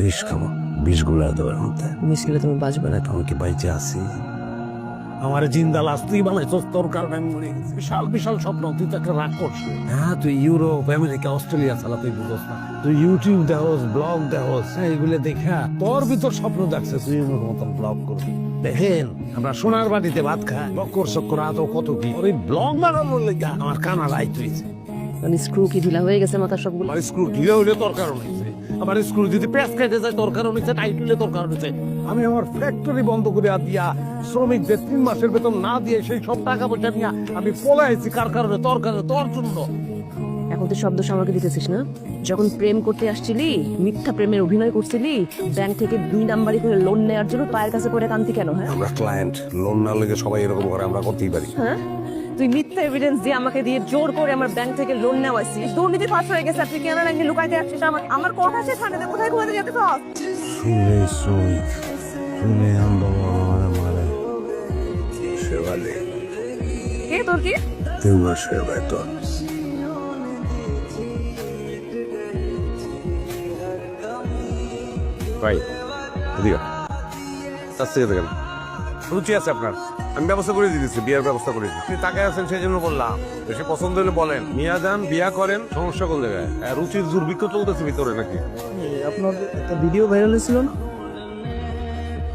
বিষ খাব বিষগুলা দেওয়ার মধ্যে। মিস গেলে তুমি বাঁচবে না। আমি কি বাইচে আছি? আমার জিন্দা লাশ তুই বানাইছস তোর কারণে আমি মরে গেছি। বিশাল বিশাল স্বপ্ন তুই তাকে রাগ করছিস হ্যাঁ তুই ইউরোপ আমেরিকা অস্ট্রেলিয়া ছাড়া তুই বুঝস না। তুই ইউটিউব দেখোস ব্লগ দেখোস হ্যাঁ এগুলো দেখা তোর ভিতর স্বপ্ন দেখছে তুই আমার মতন ব্লগ করবি। দেখেন আমরা সোনার বাড়িতে ভাত খাই বক্কর চক্কর আদৌ কত কি। ওই ব্লগ বানানোর লেগে আমার কানা রাইত হয়েছে স্ক্রু কি ঢিলা হয়ে গেছে মাথার সবগুলো? স্ক্রু ঢিলে হইলে তোর কারণ আমার স্ক্রু যদি খাইতে যায় তোর কারণ হয়েছে টাইট হইলে তোর কারণ আমি আমার ফ্যাক্টরি বন্ধ করে দিয়া শ্রমিকদের তিন মাসের বেতন না দিয়ে সেই সব টাকা পয়সা নিয়ে আমি পলাইছি কার কারণে? তোর কারণে তোর জন্য। এখন তো শব্দ আমাকে দিতেছিস না? যখন প্রেম করতে আসছিলি মিথ্যা প্রেমের অভিনয় করছিলি ব্যাংক থেকে দুই নাম্বারই করে লোন নেওয়ার জন্য পায়ের কাছে পড়ে কান্তি কেন হ্যাঁ? আমরা ক্লায়েন্ট লোন না লেগে সবাই এরকম করে আমরা করতেই পারি। হ্যাঁ? তুই মিথ্যা এভিডেন্স দিয়ে আমাকে দিয়ে জোর করে আমার ব্যাংক থেকে লোন নেওয়া নেওয়াইছিস দুর্নীতি ফাঁস হয়ে গেছে আপনি কেন নাকি লুকাইতে আসছিস আমার আমার কথা আছে ঠান্ডাতে কোথায় ঘুমাতে যেতে তো শুনে শ্রমিক শুনে আন্দোলন মানে সেবালে। কে তোর কি? তুই সেবায় তোর। ভাই এদিকে তার থেকে দেখেন রুচি আছে আপনার? আমি ব্যবস্থা করে দিয়েছি বিয়ের ব্যবস্থা করে দিচ্ছি আপনি তাকে আছেন সেই জন্য বললাম সে পছন্দ হলে বলেন। মিয়া যান বিয়া করেন সমস্যা কোন জায়গায়? আর রুচির দুর্ভিক্ষ চলতেছে ভিতরে নাকি? আপনার একটা ভিডিও ভাইরাল হয়েছিল না?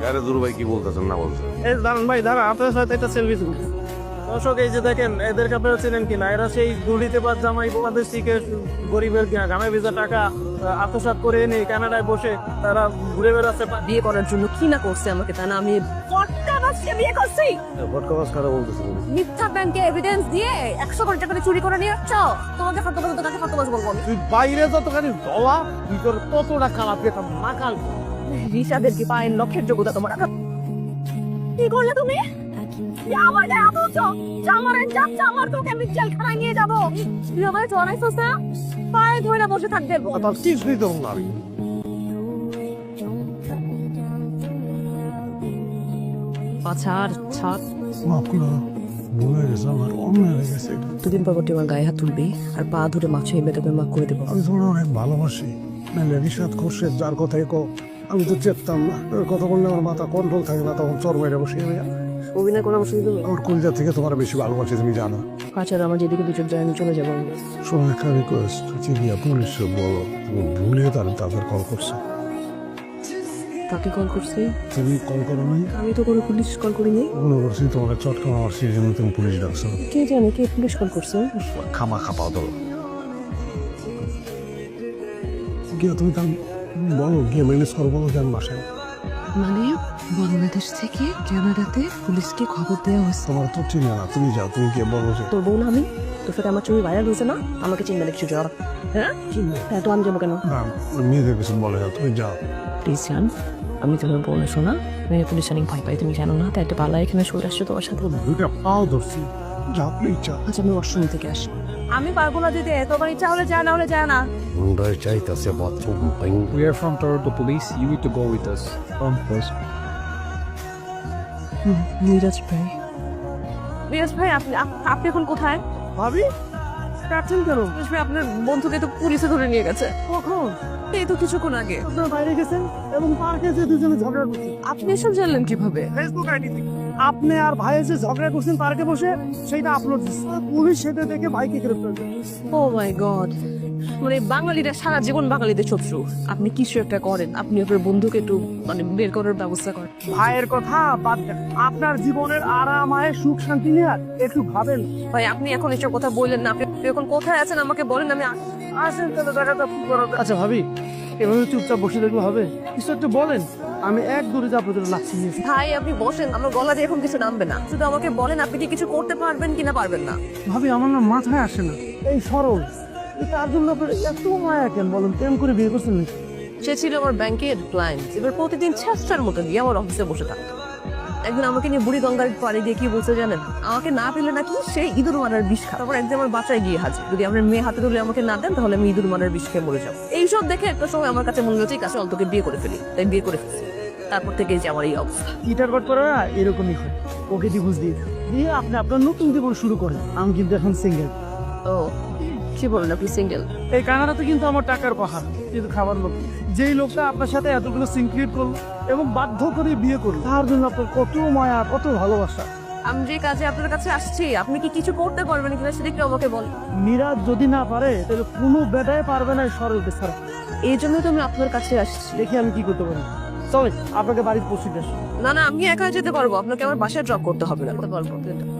আরে দুরু ভাই কি বলতেছেন না বলছেন? এই দাঁড়ান ভাই দাঁড়ান আপনার সাথে একটা সেলফি তুলি দর্শক এই যে দেখেন এদেরকে আপনারা চেনেন কিনা? এরা সেই দুর্নীতিবাদ জামাই বাংলাদেশ থেকে গরিবের গামে ভেজা টাকা আহ, আত্মসাৎ করে এনে কানাডায় বসে তারা ঘুরে বেড়াচ্ছে। বিয়ে করার জন্য কি না করছে আমাকে তা না? আমি বিয়ে করছি। মিথ্যা ব্যাংকে এভিডেন্স দিয়ে একশো কোটি টাকা চুরি করে নিয়ে যাচ্ছ? তোমাকে বলতো কাকে ফাঁকা বলব তুই বাইরে যতখানি দলা ভিতর ততটা খারাপ পেতাম নাকাল রিসাদের কি পায়ের লক্ষের যোগ্যতা তোমার? কি করলে তুমি? আমার গায়ে হাত তুলছো? জামারের যাচ্ছে আমার তোকে আমি জেলখানায় নিয়ে যাব। তুই আমার জড়াইছস না? পায়ে ধরে বসে থাকবে। তার কিছুই তো না ছাড় ছাড় মাফ করো ভুলে গেছে আমার অন্যায় হয়ে গেছে। দুদিন পর পরটি আমার গায়ে হাত তুলবি আর পা ধরে মাছ হয়ে বেতবে মাফ করে দেবো। আমি তোমার অনেক ভালোবাসি। নাহলে খোরশেদ যার কথাই কো আমি তো চেপতাম না। ওর কথা বললে আমার মাথা কন্ট্রোল থাকে না তখন চর মেরে বসে যাবে। অভিনয় করা বসে দেবে আমার কলিজা থেকে তোমার বেশি ভালোবাসি তুমি জানো। আচ্ছা আমার যেদিকে দুচোখ যায় আমি চলে যাব। একটা রিকোয়েস্ট চিনিয়া পুলিশে বলো তুমি ভুলে তার তাদের কল করছ। তাকে কল করছি? তুমি কল করো নাই? আমি তো করে পুলিশ কল করিনি। মনে করছি তোমার চটকা মারছি সেই জন্য তুমি পুলিশ ডাকছো। কে জানে কে পুলিশ কল করছে? খামা খাপাও তো। গিয়ে তুমি তার বলো গিয়ে ম্যানেজ করো বলো যে আমি বাসায়। মানে? বাংলাদেশ থেকে কানাডাতে পুলিশকে খবর দেওয়া হয়েছে তোমার তো চিনে না তুমি যাও তুমি গিয়ে বলো যে। তোর বউ না আমি? তোর সাথে আমার ছবি ভাইরাল হয়েছে না? আমাকে চিনবে না কিছু জ্বর। হ্যাঁ? চিনবে। হ্যাঁ তো আমি যাব কেন? না মেয়েদের কিছু বলে যাও তুমি যাও। প্লিজ জান আমি তোমার বউ না শোনা। আমি পুলিশ অনেক ভয় পাই তুমি জানো না? তাই একটা পালা এখানে সরে আসছো তোমার সাথে। পাও ধরছি। যাও প্লিজ যাও। আচ্ছা আমি ওয়াশরুম থেকে আসি আমি পারব না দিতে তোমার ইচ্ছা হলে যায় না হলে যায় না। We are from Toronto Police. You need to go with us. Come first. Neeraj ভাই। নীরজ ভাই আপনি আপনি এখন কোথায়? ভাবি? কাটছেন কেন? নীরজ ভাই আপনার বন্ধুকে তো পুলিশে ধরে নিয়ে গেছে। কখন? এই তো কিছুক্ষণ আগে। আপনার বাইরে গেছেন এবং পার্কে যে দুজনে ঝগড়া করছেন। আপনি এসব জানলেন কীভাবে? ফেসবুক আইডি থেকে আপনি আর ভাই যে ঝগড়া করছেন পার্কে বসে সেইটা আপলোড দিচ্ছে পুলিশ সেটা দেখে ভাইকে গ্রেফতার করে ও মাই গড মানে বাঙালিরা সারা জীবন বাঙালিদের শত্রু। আপনি কিছু একটা করেন আপনি আপনার বন্ধুকে একটু মানে বের করার ব্যবস্থা করেন। ভাইয়ের কথা বাদ দেন। আপনার জীবনের আরাম আয় সুখ শান্তি নিয়ে আর একটু ভাবেন। ভাই আপনি এখন এসব কথা বললেন না। আপনি এখন কোথায় আছেন আমাকে বলেন আমি আ- আসেন তাহলে দেখা যাক কি করা যায়। আচ্ছা ভাবি এভাবে চুপচাপ বসে দেখলে হবে? কিছু একটু বলেন। আমি এক দূরে যা লাগছি নিয়েছি ভাই আপনি বসেন। আমার গলা দিয়ে এখন কিছু নামবে না। শুধু আমাকে বলেন আপনি কি কিছু করতে পারবেন কিনা পারবেন না। ভাবি আমার না মাথায় আসে না। এই সরল। তার জন্য আপনার এত মায়া কেন বলেন? প্রেম করে বিয়ে করছেন নাকি? সে ছিল আমার ব্যাংকের ক্লায়েন্ট এবার প্রতিদিন চেষ্টার মতো গিয়ে আমার অফিসে বসে থাকতো। একদিন আমাকে নিয়ে বুড়ি গঙ্গার পাড়ে দিয়ে কি বলছে জানেন? আমাকে না পেলে নাকি সে ইঁদুর মারার বিষ খা তারপর একদিন আমার বাসায় গিয়ে হাজির। যদি আপনার মেয়ে হাতে তুলে আমাকে না দেন তাহলে আমি ইঁদুর মারার বিষ খেয়ে মরে যাব। এইসব দেখে একটা সময় আমার কাছে মনে হচ্ছে কাছে অন্তকে বিয়ে করে ফেলি। তাই বিয়ে করে ফেলছি। তারপর থেকে যে আমার এই অবস্থা। ইটার বাট করে না এরকমই হয়। ওকে ডিভোর্স দিয়ে। দিয়ে আপনি আপনার নতুন জীবন শুরু করেন। আমি কিন্তু এখন সিঙ্গেল ও। কি বলেন আপনি সিঙ্গেল এই কানাডাতে কিন্তু আমার টাকার পাহাড় কিন্তু খাবার লোক। যেই লোকটা আপনার সাথে এতগুলো সিনক্রিয়েট করল এবং বাধ্য করে বিয়ে করল তার জন্য আপনার কত মায়া কত ভালোবাসা। আমি যে কাজে আপনার কাছে আসছি আপনি কি কিছু করতে পারবেন কিনা সেটা একটু আমাকে বল মিরাজ যদি না পারে তাহলে কোনো বেটায় পারবে না সরলকে ছাড়া এই জন্য তো আমি আপনার কাছে আসছি। দেখি আমি কি করতে পারি। চলে আপনাকে বাড়ির পৌঁছে আসি। না না আমি একা যেতে পারব। আপনাকে আমার বাসায় ড্রপ করতে হবে না।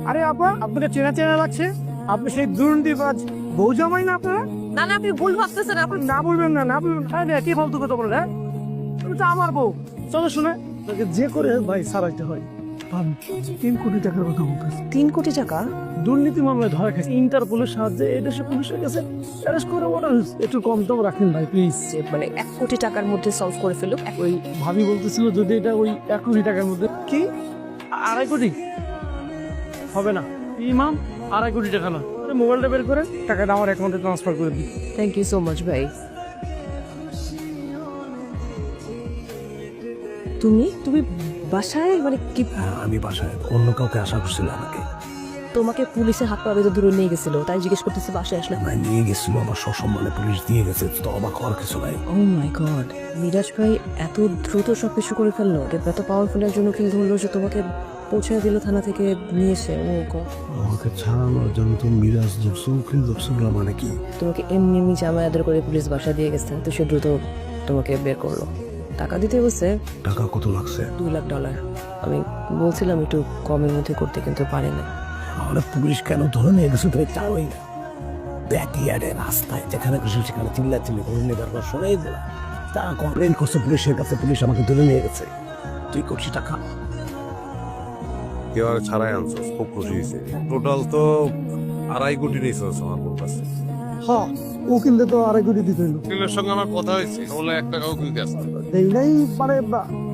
আরে আপা আপনাকে চেনা চেনা লাগছে? আপনি সেই দুর্নীতিবাজ বউ জামাই না আপনারা? না না আপনি ভুল ভাবতেছেন আপনি না বলবেন না না বলবেন। হ্যাঁ না কি ফালতু কথা বলেন হ্যাঁ? তুমি তো আমার বউ। চলো শুনে। তোকে যে করে ভাই সারাইতে হয়। ভাবি, তিন কোটি টাকার কথা বলতেছে। তিন কোটি টাকা? দুর্নীতি মামলায় ধরা খাইছে। ইন্টারপোলের সাহায্যে এই দেশে পুলিশের কাছে অ্যারেস্ট করে অর্ডার একটু কম দাম রাখেন ভাই প্লিজ মানে এক কোটি টাকার মধ্যে সলভ করে ফেলো ওই ভাবি বলতেছিল যদি এটা ওই এক কোটি টাকার মধ্যে কি? আড়াই কোটি? হবে না। ইমাম আড়াই কোটি টাকা না। আরে মোবাইলটা বের করে টাকাটা আমার অ্যাকাউন্টে ট্রান্সফার করে দিই থ্যাংক ইউ সো মাচ ভাই। তুমি? তুমি বাসায়? মানে কি? হ্যাঁ, আমি বাসায়। অন্য কাউকে আশা করছিলাম আমাকে। তোমাকে পুলিশের হাত পা বেঁধে দূরে নিয়ে গেছিল তাই জিজ্ঞেস করতেছি বাসায় আসলে। আমায় নিয়ে গেছিল আমার সসম্মানে পুলিশ দিয়ে গেছে তো অবাক হওয়ার কিছু নাই। ও মাই গড মিরাজ ভাই এত দ্রুত সব কিছু করে ফেলল। এত পাওয়ারফুলের জন্য উকিল ধরলো যে তোমাকে পৌঁছে দিল থানা থেকে নিয়ে এসে God, আমাকে ছাড়ানোর জন্য তুমি মিরাজ ধরছো উকিল এগুলো মানে কি? তোমাকে এমনি এমনি জামাই আদর করে পুলিশ বাসা দিয়ে গেছে তো সে দ্রুত তোমাকে বের করল। টাকা দিতে বসে টাকা কত লাগছে? দুই লাখ ডলার। আমি বলছিলাম একটু কমের মধ্যে করতে কিন্তু পারে না। আমাদের পুলিশ কেন ধরে নিয়ে গেছে তুমি চাওই না। ব্যাকইয়ার্ডে রাস্তায় যেখানে খুশি সেখানে চিল্লা চিল্লি করে নিয়ে তারপর শোনাই দিলাম। তা কমপ্লেন করছে পুলিশের কাছে পুলিশ আমাকে ধরে নিয়ে গেছে। তুই করছিস টাকা? কেউ আর ছাড়াই আনছো খুব খুশি হয়েছে। টোটাল তো আড়াই কোটি নিয়েছে আমার বোন কাছে হ্যাঁ উকিলদের তো আড়াই কোটি দিতে হইল। উকিলের সঙ্গে আমার কথা হয়েছে বলে এক টাকাও দিতে আসতে হবে না। এইটাই মানে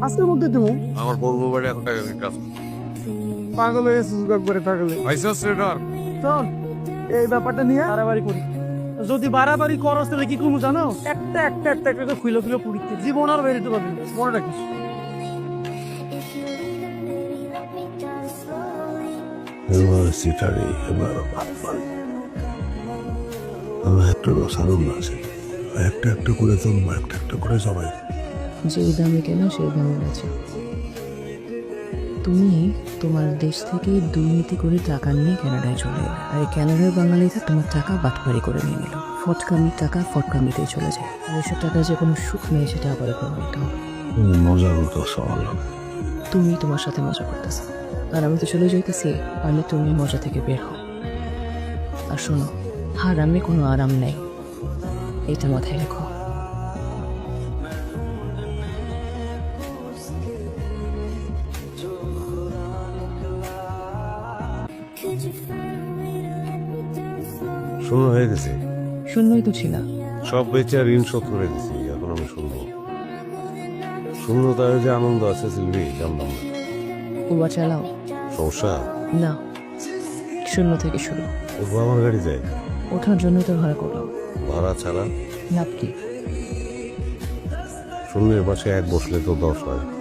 আজকের মধ্যে দেবো। আমার পূর্ব বাড়ি এক টাকা দিতে আসতে পাগল হয়ে সুযোগ করে পাগলে ভাইসা সেটার শোন এই ব্যাপারটা নিয়ে বাড়াবাড়ি করি। যদি বাড়াবাড়ি করস তাহলে কি করব জানো? একটা একটা একটা একটা করে খুইলো খুইলো পুড়িতে জীবন আর বেরোতে পারবি। মনে রাখিস। এবার সিটারি এবার ভাত পান আমার একটা সারণ আছে একটা একটা করে জন্ম একটা একটা করে সবাই যেই দামে কেন সেই দামে আছে তুমি তোমার দেশ থেকে দুর্নীতি করে টাকা নিয়ে কানাডায় চলে এলে। আর এই কানাডার বাঙালিরা তোমার টাকা বাটপারি করে নিয়ে নিল। ফটকামির টাকা ফটকামিতেই চলে যায়। আর এসব টাকা যে কোনো সুখ নেই সেটা আবার মজা করতে সওয়াল তুমি তোমার সাথে মজা করতেছ। আর আমি তো চলে যাইতেছি আমি তুমি মজা থেকে বের হও। আর শোনো হারামে কোনো আরাম নেই। এটা মাথায় রেখো। শূন্য হয়ে গেছে। শূন্যই তো ছিল। সব বেচে ঋণ শোধ করে দিছি। শূন্যতায় যে আনন্দ আছে সিলভি জানলাম না। উবা চালাও। সমস্যা? না। শূন্য থেকে শুরু। ও আমার গাড়ি যায়। ওঠার জন্য তো ভাড়া করলাম। ভাড়া ছাড়া? লাভ কি? শূন্যের পাশে এক বসলে তো দশ হয়।